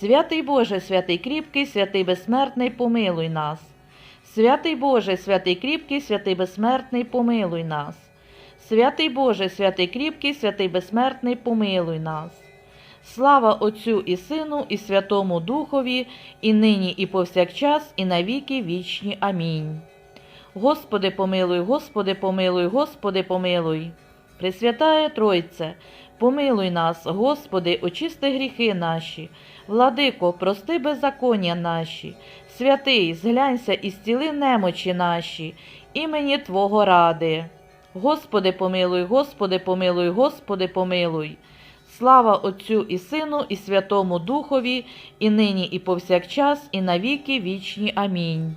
Святий Боже, святий кріпкий, святий безсмертний, помилуй нас. Святий Боже, святий кріпкий, святий безсмертний, помилуй нас. Святий Боже, святий кріпкий, святий безсмертний, помилуй нас. Слава Отцю і Сину, і Святому Духові, і нині, і повсякчас, і навіки вічні. Амінь. Господи, помилуй, Господи, помилуй, Господи, помилуй. Пресвятає Тройце, помилуй нас, Господи, очисти гріхи наші. Владико, прости беззаконня наші, святий, зглянься і зціли немочі наші, імені Твого ради. Господи, помилуй, Господи, помилуй, Господи, помилуй. Слава Отцю і Сину, і Святому Духові, і нині, і повсякчас, і навіки вічні. Амінь.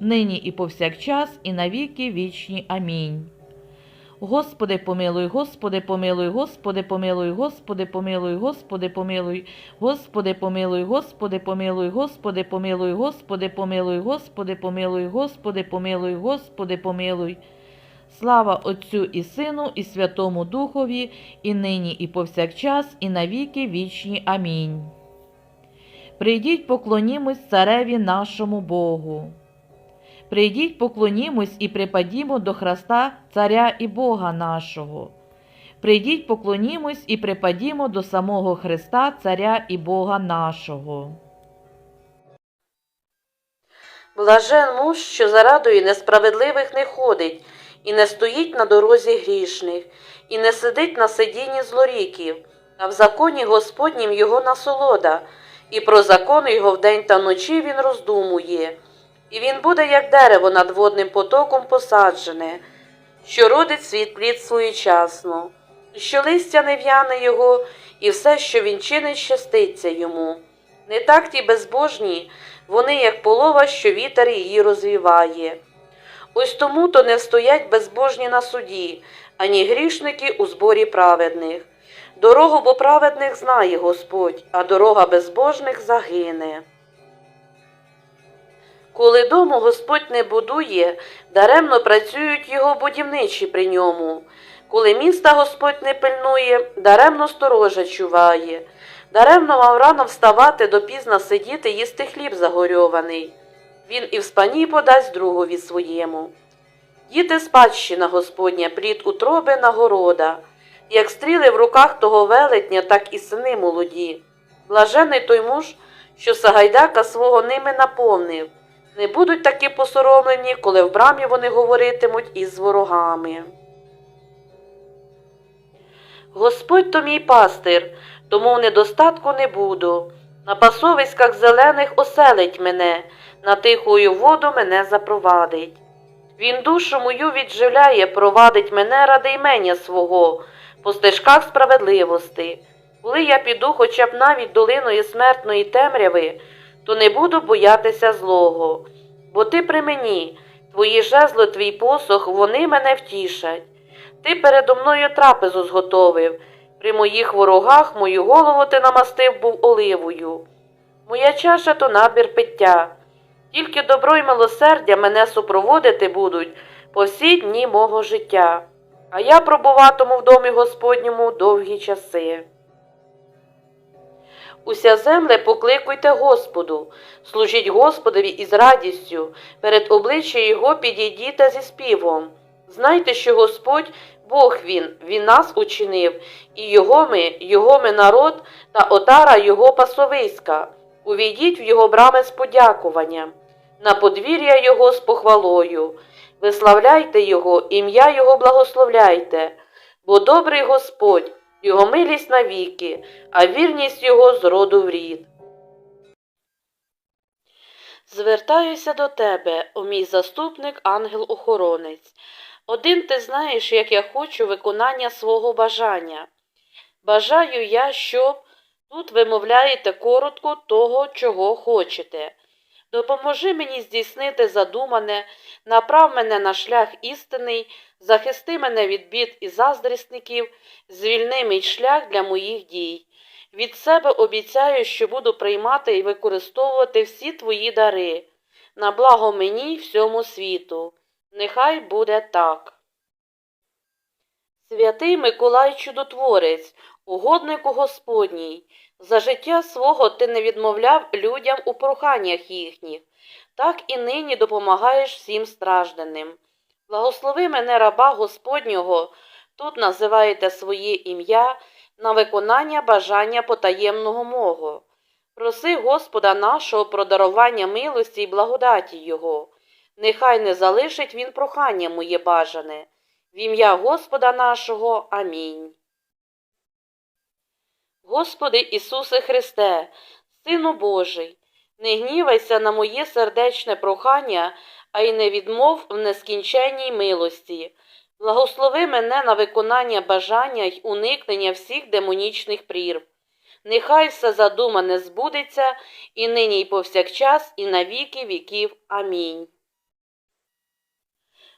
нині і повсякчас, і навіки вічні. Амінь. Господи, помилуй, Господи, помилуй, Господи, помилуй, Господи, помилуй, Господи, помилуй, Господи, помилуй, Господи, помилуй, Господи, помилуй, Господи, помилуй, Господи, помилуй, Господи, помилуй, Господи, помилуй. Слава Отцю і Сину, і Святому Духові, і нині, і повсякчас, і навіки вічні. Амінь. Прийдіть, поклонімось цареві нашому Богу. Прийдіть, поклонімось і припадімо до Христа, Царя і Бога нашого. Прийдіть, поклонімось і припадімо до самого Христа, Царя і Бога нашого. Блажен муж, що зарадою несправедливих не ходить, і не стоїть на дорозі грішних, і не сидить на сидінні злоріків, а в законі Господнім його насолода, і про закон його вдень та вночі він роздумує. І він буде, як дерево над водним потоком посаджене, що родить свій плід своєчасно, що листя не в'яне його, і все, що він чинить, щаститься йому. Не так ті безбожні, вони, як полова, що вітер її розвіває. Ось тому то не стоять безбожні на суді, ані грішники у зборі праведних. Дорогу бо праведних знає Господь, а дорога безбожних загине. Коли дому Господь не будує, даремно працюють його будівничі при ньому. Коли міста Господь не пильнує, даремно сторожа чуває. Даремно мав рано вставати, допізно сидіти, їсти хліб загорьований. Він і в спані подасть другові своєму. Діти спадщина Господня, плід утроби нагорода, як стріли в руках того велетня, так і сини молоді. Блажений той муж, що Сагайдака свого ними наповнив. Не будуть такі посоромлені, коли в брамі вони говоритимуть із ворогами. Господь то мій пастир, тому в недостатку не буду. На пасовиськах зелених оселить мене, на тихою воду мене запровадить. Він душу мою відживляє, провадить мене ради імення свого, по стежках справедливости. Коли я піду хоча б навіть долиною смертної темряви, то не буду боятися злого. Бо ти при мені, твої жезло, твій посох, вони мене втішать. Ти передо мною трапезу зготовив, при моїх ворогах мою голову ти намастив був оливою. Моя чаша то набір пиття. Тільки добро й милосердя мене супроводити будуть по всі дні мого життя, а я пробуватиму в домі Господньому довгі часи. Уся земле покликуйте Господу, служіть Господові із радістю, перед обличчя Його підійдіте зі співом. Знайте, що Господь Бог Він, Він нас учинив, і Його ми, Його ми народ та отара Його пасовиська. Увійдіть в його брами з подякуванням, на подвір'я його з похвалою. Виславляйте його, ім'я його благословляйте, бо добрий Господь, його милість навіки, а вірність його з роду в рід. Звертаюся до тебе, о мій заступник, ангел-охоронець. Один ти знаєш, як я хочу виконання свого бажання. Бажаю я, щоб тут вимовляєте коротко того, чого хочете. Допоможи мені здійснити задумане, направ мене на шлях істинний, захисти мене від бід і заздрісників, звільни мій шлях для моїх дій. Від себе обіцяю, що буду приймати і використовувати всі твої дари, на благо мені всьому світу. Нехай буде так. Святий Миколай Чудотворець, угоднику Господній, за життя свого ти не відмовляв людям у проханнях їхніх, так і нині допомагаєш всім стражданим. Благослови мене, раба Господнього, тут називаєте своє ім'я на виконання бажання потаємного мого. Проси Господа нашого про дарування милості й благодаті Його. Нехай не залишить він прохання моє бажане. В ім'я Господа нашого. Амінь. Господи Ісусе Христе, Сину Божий, не гнівайся на моє сердечне прохання, а й не відмов в нескінченній милості. Благослови мене на виконання бажання й уникнення всіх демонічних прірв. Нехай все задумане збудеться і нині й повсякчас, і на віки віків. Амінь.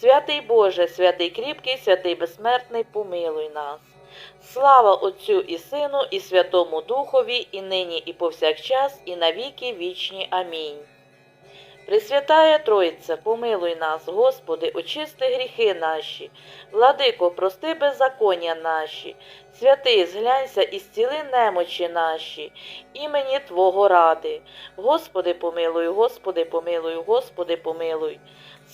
Святий Боже, святий кріпкий, святий безсмертний, помилуй нас. Слава Отцю і Сину, і Святому Духові, і нині, і повсякчас, і навіки вічні. Амінь. Пресвятая Тройце, помилуй нас, Господи, очисти гріхи наші, владико, прости беззаконня наші, святий, зглянься і зціли немочі наші, імені Твого ради. Господи, помилуй, Господи, помилуй, Господи, помилуй.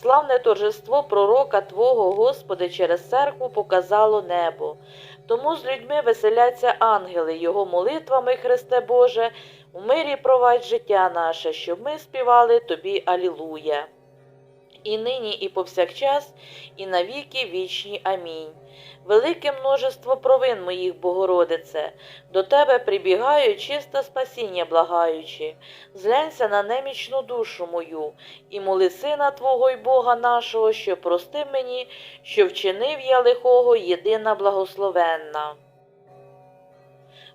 Славне торжество пророка Твого, Господи, через церкву показало небо. Тому з людьми веселяться ангели, Його молитвами, Христе Боже, у мирі провадь життя наше, щоб ми співали Тобі Алілуя. І нині, і повсякчас, і навіки вічні. Амінь. Велике множество провин моїх, Богородице, до Тебе прибігаю, чисте спасіння благаючи, зглянься на немічну душу мою, і моли сина Твого й Бога нашого, що прости мені, що вчинив я лихого, єдина благословенна.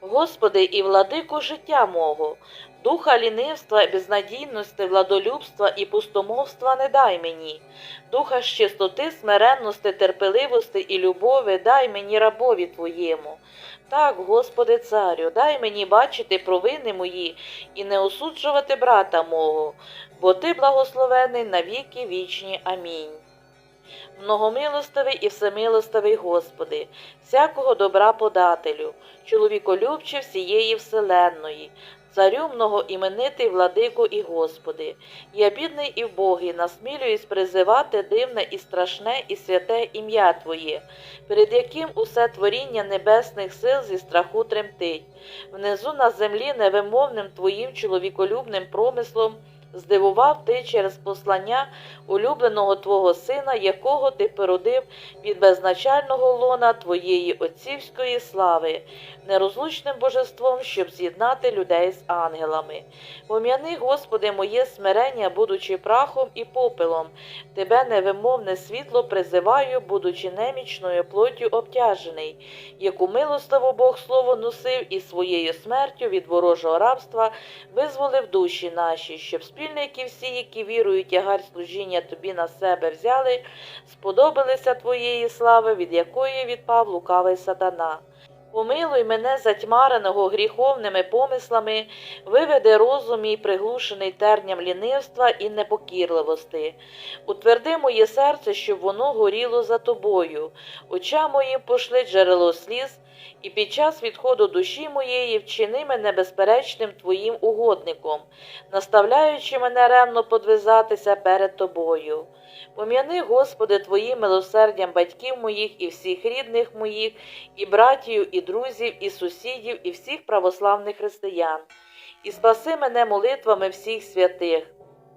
Господи і владико життя мого, духа лінивства, безнадійності, владолюбства і пустомовства не дай мені, духа чистоти, смиренності, терпеливості і любові дай мені рабові Твоєму. Так, Господи Царю, дай мені бачити провини мої і не осуджувати брата мого, бо Ти благословений на віки вічні. Амінь. Многомилостивий і всемилостивий Господи, всякого добра подателю, чоловіколюбче всієї вселенної, царю многоіменитий владико і Господи, я бідний і вбогий, насмілююсь призивати дивне і страшне і святе ім'я Твоє, перед яким усе творіння небесних сил зі страху тремтить, внизу на землі невимовним Твоїм чоловіколюбним промислом здивував Ти через послання улюбленого Твого Сина, якого Ти породив від безначального лона Твоєї отцівської слави, нерозлучним божеством, щоб з'єднати людей з ангелами. Пом'яни, Господи, моє смирення, будучи прахом і попелом, Тебе невимовне світло призиваю, будучи немічною плоттю обтяжений, яку милостиво Бог слово носив і своєю смертю від ворожого рабства визволив душі наші, щоб спільники всі, які вірують тягар служіння тобі на себе взяли, сподобалися твоєї слави, від якої відпав лукавий сатана. Помилуй мене затьмареного гріховними помислами, виведи розум мій приглушений терням лінивства і непокірливости. Утверди моє серце, щоб воно горіло за тобою, очам моїм пошли джерело сліз, і під час відходу душі моєї вчини мене безперечним твоїм угодником, наставляючи мене ремно подвизатися перед тобою. Пом'яни, Господи, Твоїм милосердям батьків моїх і всіх рідних моїх, і братів, і друзів, і сусідів, і всіх православних християн, і спаси мене молитвами всіх святих,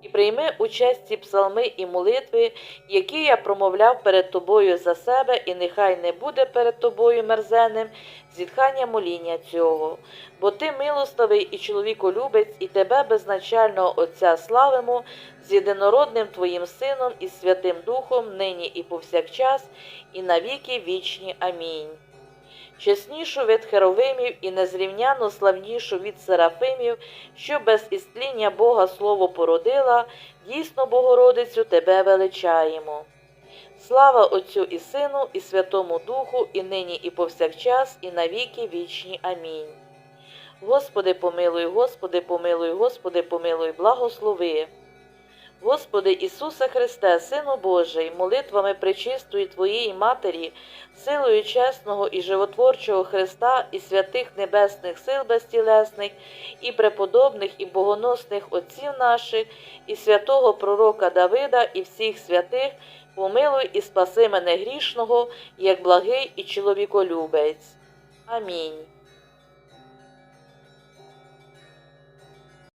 і прийми участь ці псалми і молитви, які я промовляв перед Тобою за себе, і нехай не буде перед Тобою мерзенним зітхання моління цього, бо Ти милостивий і чоловіколюбець, і Тебе безначального Отця славимо, з єдинородним Твоїм Сином і Святим Духом, нині і повсякчас, і навіки вічні. Амінь. Чеснішу від херовимів і незрівняно славнішу від серафимів, що без істління Бога Слово породила, дійсно Богородицю Тебе величаємо. Слава Отцю і Сину, і Святому Духу, і нині, і повсякчас, і навіки вічні. Амінь. Господи, помилуй, Господи, помилуй, Господи, помилуй, благослови. Господи Ісусе Христе, Сину Божий, молитвами пречистої Твоєї Матері, силою чесного і животворчого Христа і святих небесних сил безтілесних, і преподобних і богоносних отців наших, і святого пророка Давида, і всіх святих, помилуй і спаси мене грішного, як благий і чоловіколюбець. Амінь.